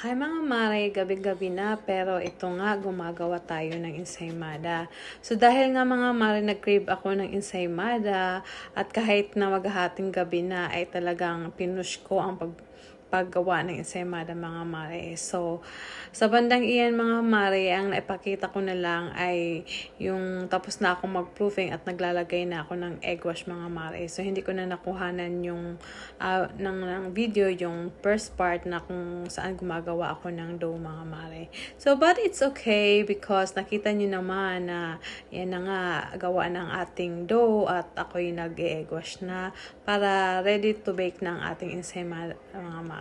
Hi mga mare, gabi-gabi na pero ito nga gumagawa tayo ng ensaymada. So dahil nga mga mare nag-crave ako ng ensaymada at kahit na maghahating gabi na ay talagang pinush ko ang pag paggawa ng ensaymada mga mare. So, sa bandang iyan mga mare, ang naipakita ko na lang ay yung tapos na ako mag-proofing at naglalagay na ako ng egg wash mga mare. So, hindi ko na nakuhanan yung ah, ng, ng video, yung first part na kung saan gumagawa ako ng dough mga mare. So, but it's okay because nakita nyo naman na yan na nga gawa ng ating dough at ako'y nag-egg wash na para ready to bake ng ating ensaymada mga mare.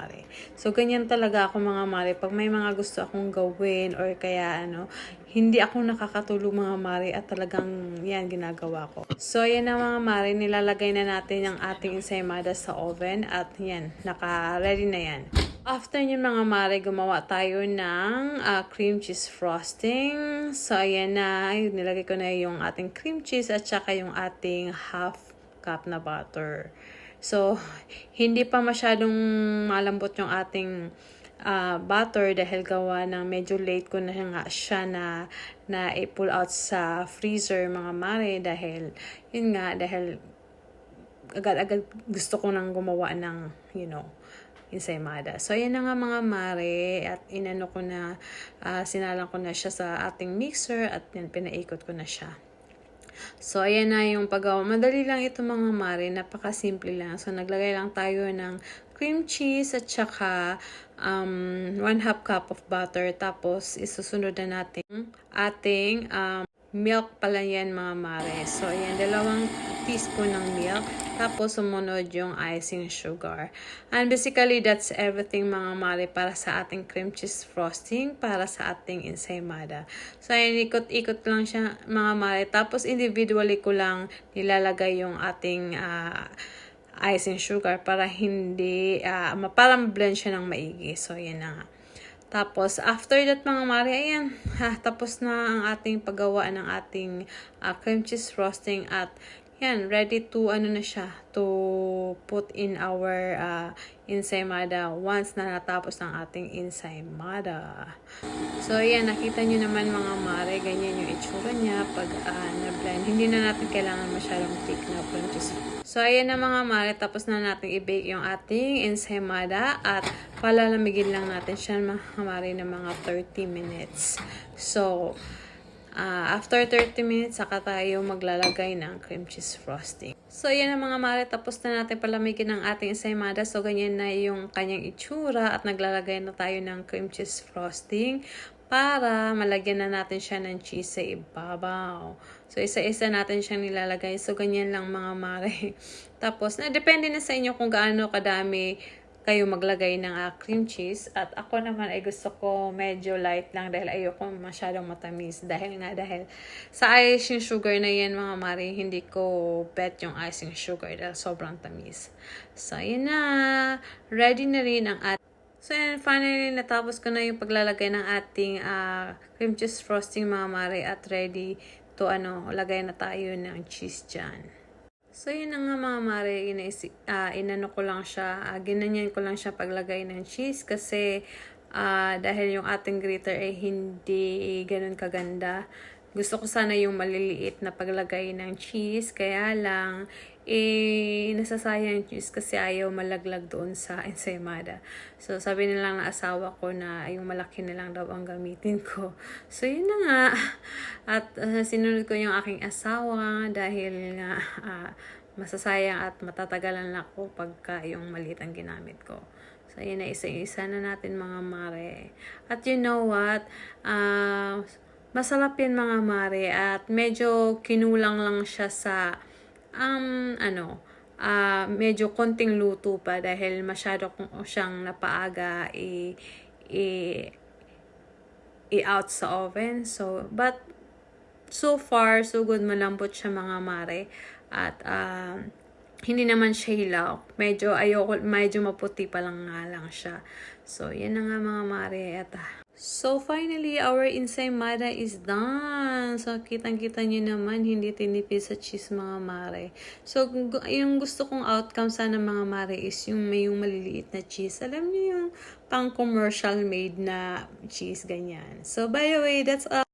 So, ganyan talaga ako mga mare. Pag may mga gusto akong gawin or kaya ano, hindi ako nakakatulog mga mare at talagang yan ginagawa ko. So, yan na mga mare, nilalagay na natin ang ating ensaymada sa oven at yan, naka-ready na yan. After nyo mga mare, gumawa tayo ng ah, cream cheese frosting. So, ayan na, nilagay ko na yung ating cream cheese at saka yung ating half cup na butter. So, hindi pa masyadong malambot yung ating ah, butter dahil gawa ng medyo late ko na nga siya na na i-pull out sa freezer mga mare dahil yun nga dahil agad-agad gusto ko nang gumawa ng you know ensaymada. So, ayan na nga mga mare at inano ko na ah, sinalang ko na siya sa ating mixer at yan pinaikot ko na siya. So, ayan na yung paggawa. Madali lang ito mga mare. Napaka-simple lang. So, naglagay lang tayo ng cream cheese at saka um, one half cup of butter. Tapos, isusunod na natin ating um, milk pala yan mga mare. So, ayan, dalawang teaspoon ng milk. Tapos, sumunod yung icing sugar. And basically, that's everything mga mare para sa ating cream cheese frosting, para sa ating ensaymada. So, ayan, ikot-ikot lang siya mga mare. Tapos, individually ko lang nilalagay yung ating ah, icing sugar para hindi, ah, ma- para ma-blend siya ng maigi. So, ayan na nga. Tapos, after that mga mare, ayan, ha, tapos na ang ating paggawa ng ating ah, cream cheese frosting at yan, ready to, ano na siya, to put in our uh, ensaymada once na natapos ng ating ensaymada. So, ayan, nakita nyo naman mga mare, ganyan yung itsura niya pag ah, na-blend. Hindi na natin kailangan masyadong thick na cheese. So, ayan na mga mare, tapos na natin i-bake yung ating ensaymada at palalamigin lang natin siya mga mare ng mga 30 minutes. So, Ah, after 30 minutes, saka tayo maglalagay ng cream cheese frosting. So, yan ang mga mare. Tapos na natin palamigin ng ating ensaymada. So, ganyan na yung kanyang itsura at naglalagay na tayo ng cream cheese frosting para malagyan na natin siya ng cheese sa ibabaw. So, isa-isa natin siyang nilalagay. So, ganyan lang mga mare. Tapos, na depende na sa inyo kung gaano kadami kayo maglagay ng ah, cream cheese. At ako naman ay gusto ko medyo light lang dahil ayoko masyadong matamis. Dahil nga dahil sa icing sugar na yan mga mari, hindi ko bet yung icing sugar dahil sobrang tamis. So, yun na. Ready na rin ang at So, yan, finally, natapos ko na yung paglalagay ng ating ah, cream cheese frosting mga mare at ready to ano, lagay na tayo ng cheese dyan. So, yun na nga mga mare, inaisi, ah, inano ko lang siya, ah, ginanyan ko lang siya paglagay ng cheese kasi ah, dahil yung ating grater ay hindi ganun kaganda. Gusto ko sana yung maliliit na paglagay ng cheese, kaya lang, eh, nasasayang cheese kasi ayaw malaglag doon sa ensaymada. So, sabi nilang na asawa ko na yung malaki na lang daw ang gamitin ko. So, yun na nga. At uh, sinunod ko yung aking asawa dahil nga ah, masasayang at matatagalan lang ako pagka yung maliit ang ginamit ko. So, yun na isa-isa na natin mga mare. At you know what? Ah, masarap yan mga mare at medyo kinulang lang siya sa um, ano, ah medyo konting luto pa dahil masyado kong siyang napaaga i, i, i-out sa oven. So, but so far, so good. Malambot siya mga mare. At um, hindi naman siya hilaw. Medyo ayoko, medyo maputi pa lang nga lang siya. So, yan na nga mga mare. At ah, So finally, our ensaymada is done. So kitang-kita nyo naman, hindi tinipid sa cheese mga mare. So yung gusto kong outcome sana mga mare is yung may yung maliliit na cheese. Alam niyo yung pang commercial made na cheese ganyan. So by the way, that's all.